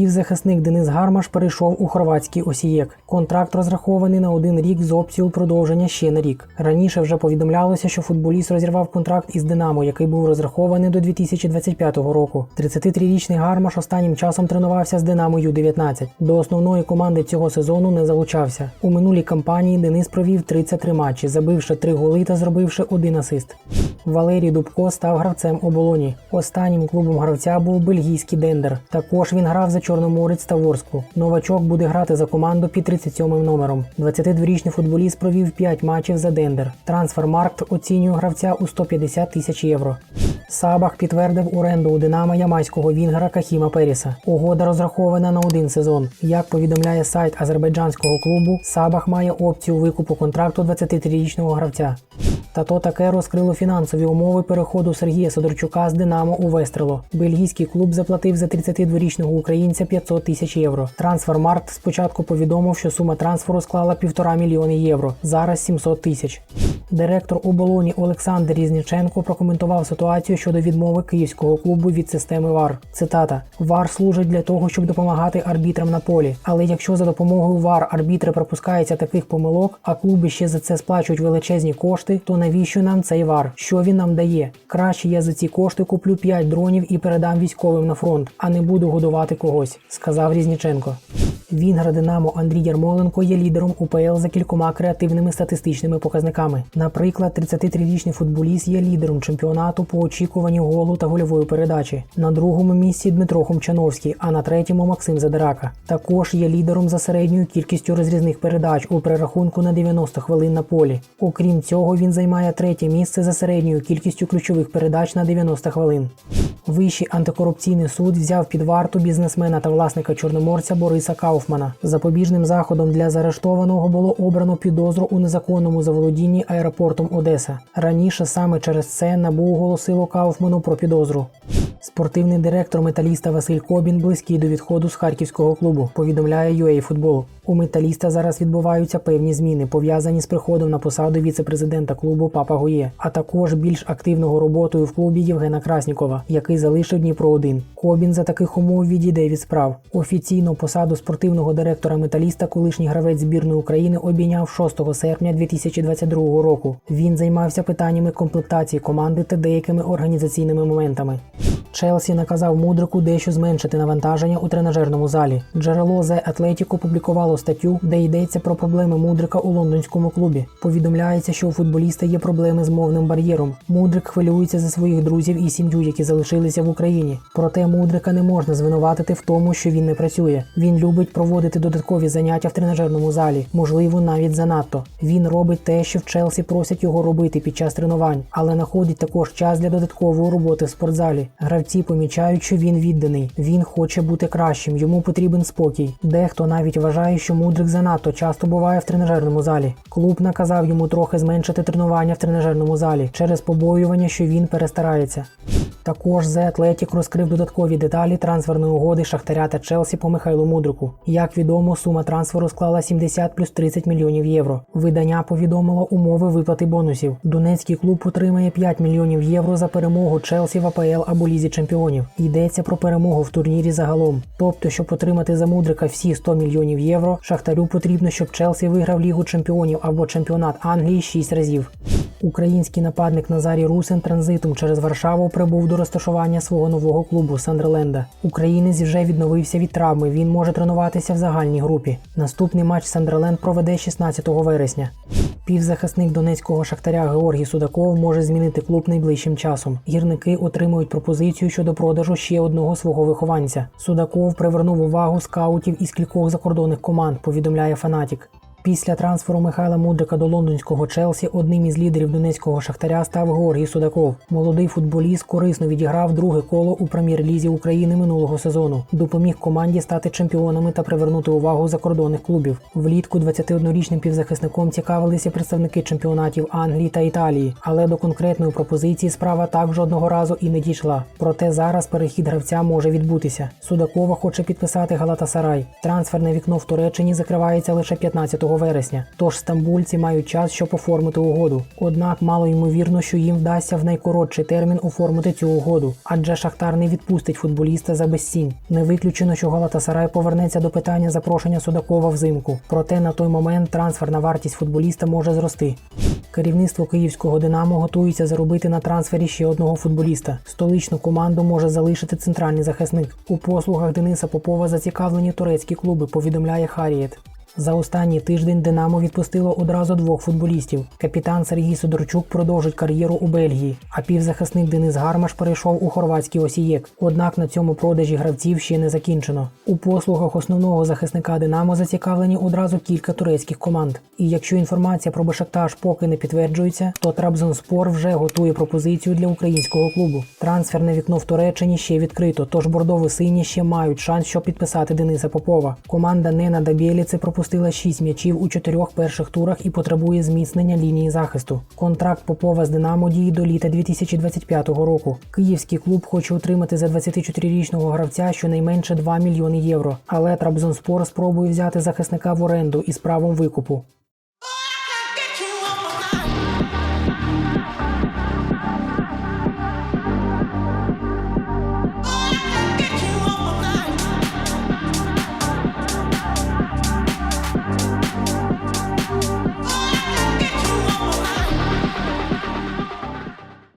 Півзахисник Денис Гармаш перейшов у хорватський осієк. Контракт розрахований на один рік з опцією продовження ще на рік. Раніше вже повідомлялося, що футболіст розірвав контракт із Динамо, який був розрахований до 2025 року. 33-річний Гармаш останнім часом тренувався з Динамо Ю-19. До основної команди цього сезону не залучався. У минулій кампанії Денис провів 33 матчі, забивши 3 голи та зробивши один асист. Валерій Дубко став гравцем оболоні. Останнім клубом гравця був бельгійський Дендер. Також він грав за Чорноморець та Ворску. Новачок буде грати за команду під 37-м номером. 22-річний футболіст провів 5 матчів за Дендер. Трансфермаркт оцінює гравця у 150 тисяч євро. Сабах підтвердив оренду у Динамо ямайського вінгера Кахіма Періса. Угода розрахована на один сезон. Як повідомляє сайт азербайджанського клубу, Сабах має опцію викупу контракту 23-річного гравця. Та то таке розкрило фінансові умови переходу Сергія Сидорчука з Динамо у Вестрело. Бельгійський клуб заплатив за 32-річного українця 500 тисяч євро. Трансфермаркт спочатку повідомив, що сума трансферу склала півтора мільйони євро. Зараз 700 тисяч. Директор оболоні Олександр Різніченко прокоментував ситуацію щодо відмови київського клубу від системи ВАР. Цитата: ВАР служить для того, щоб допомагати арбітрам на полі. Але якщо за допомогою ВАР арбітри пропускаються таких помилок, а клуби ще за це сплачують величезні кошти, то навіщо нам цей ВАР? Що він нам дає? Краще я за ці кошти куплю 5 дронів і передам військовим на фронт, а не буду годувати когось, сказав Різніченко. Вінгра Динамо Андрій Ярмоленко є лідером УПЛ за кількома креативними статистичними показниками. Наприклад, 33-річний футболіст є лідером чемпіонату по очікуванню голу та гольової передачі. На другому місці Дмитро Хомчановський, а на третьому Максим Задирака. Також є лідером за середньою кількістю розрізних передач у перерахунку на 90 хвилин на полі. Окрім цього, він займає третє місце за середньою кількістю ключових передач на 90 хвилин. Вищий антикорупційний суд взяв під варту бізнесмена та власника чорноморця Бориса Кауфмана. Запобіжним заходом для заарештованого було обрано підозру у незаконному заволодінні аеропортом Одеса. Раніше саме через це НАБУ оголосило Кауфману про підозру. Спортивний директор металіста Василь Кобін близький до відходу з харківського клубу. Повідомляє UA Футбол. У металіста зараз відбуваються певні зміни, пов'язані з приходом на посаду віце-президента клубу Папа Гоє, а також більш активного роботою в клубі Євгена Краснікова, який залишив Дніпро 1 Кобін за таких умов відійде від справ. Офіційно посаду спортивного директора металіста, колишній гравець збірної України, обійняв 6 серпня 2022 року. Він займався питаннями комплектації команди та деякими організаційними моментами. Челсі наказав мудрику дещо зменшити навантаження у тренажерному залі. Джерело The Athletic опублікувало статтю, де йдеться про проблеми мудрика у лондонському клубі. Повідомляється, що у футболіста є проблеми з мовним бар'єром. Мудрик хвилюється за своїх друзів і сім'ю, які залишилися в Україні. Проте мудрика не можна звинуватити в тому, що він не працює. Він любить проводити додаткові заняття в тренажерному залі, можливо, навіть занадто. Він робить те, що в Челсі просять його робити під час тренувань, але знаходить також час для додаткової роботи в спортзалі. Гравці помічають, що він відданий. Він хоче бути кращим, йому потрібен спокій. Дехто навіть вважає, що мудрик занадто часто буває в тренажерному залі. Клуб наказав йому трохи зменшити тренування в тренажерному залі через побоювання, що він перестарається. Також The Athletic розкрив додаткові деталі трансферної угоди Шахтаря та Челсі по Михайлу Мудрику. Як відомо, сума трансферу склала 70 плюс 30 мільйонів євро. Видання повідомило умови виплати бонусів. Донецький клуб отримає 5 мільйонів євро за перемогу Челсі в АПЛ або Лізі Чемпіонів. Йдеться про перемогу в турнірі загалом. Тобто, щоб отримати за Мудрика всі 100 мільйонів євро, Шахтарю потрібно, щоб Челсі виграв Лігу Чемпіонів або чемпіонат Англії 6 разів. Український нападник Назарій Русин транзитом через Варшаву прибув до розташування свого нового клубу Сандерленда. Українець вже відновився від травми. Він може тренуватися в загальній групі. Наступний матч Сандерленд проведе 16 вересня. Півзахисник донецького шахтаря Георгій Судаков може змінити клуб найближчим часом. Гірники отримують пропозицію щодо продажу ще одного свого вихованця. Судаков привернув увагу скаутів із кількох закордонних команд. Повідомляє Фанатік. Після трансферу Михайла Мудрика до лондонського Челсі одним із лідерів донецького шахтаря став Георгій Судаков. Молодий футболіст корисно відіграв друге коло у прем'єр-лізі України минулого сезону. Допоміг команді стати чемпіонами та привернути увагу закордонних клубів. Влітку 21-річним півзахисником цікавилися представники чемпіонатів Англії та Італії, але до конкретної пропозиції справа так жодного разу і не дійшла. Проте зараз перехід гравця може відбутися. Судакова хоче підписати Галатасарай. Трансферне вікно в Туреччині закривається лише 15 вересня. Тож стамбульці мають час, щоб оформити угоду. Однак мало ймовірно, що їм вдасться в найкоротший термін оформити цю угоду, адже Шахтар не відпустить футболіста за безцінь. Не виключено, що Галатасарай повернеться до питання запрошення Судакова взимку. Проте на той момент трансферна вартість футболіста може зрости. Керівництво київського Динамо готується заробити на трансфері ще одного футболіста. Столичну команду може залишити центральний захисник. У послугах Дениса Попова зацікавлені турецькі клуби, повідомляє Харієт. За останній тиждень Динамо відпустило одразу двох футболістів. Капітан Сергій Сидорчук продовжить кар'єру у Бельгії, а півзахисник Денис Гармаш перейшов у хорватський осієк. Однак на цьому продажі гравців ще не закінчено. У послугах основного захисника Динамо зацікавлені одразу кілька турецьких команд. І якщо інформація про Бешактаж поки не підтверджується, то Трабзонспор вже готує пропозицію для українського клубу. Трансферне вікно в Туреччині ще відкрито, тож бордово-сині ще мають шанс, щоб підписати Дениса Попова. Команда Нена Дабєліци пропустила 6 м'ячів у чотирьох перших турах і потребує зміцнення лінії захисту. Контракт Попова з Динамо діє до літа 2025 року. Київський клуб хоче отримати за 24-річного гравця щонайменше 2 мільйони євро. Але Трабзонспор спробує взяти захисника в оренду із правом викупу.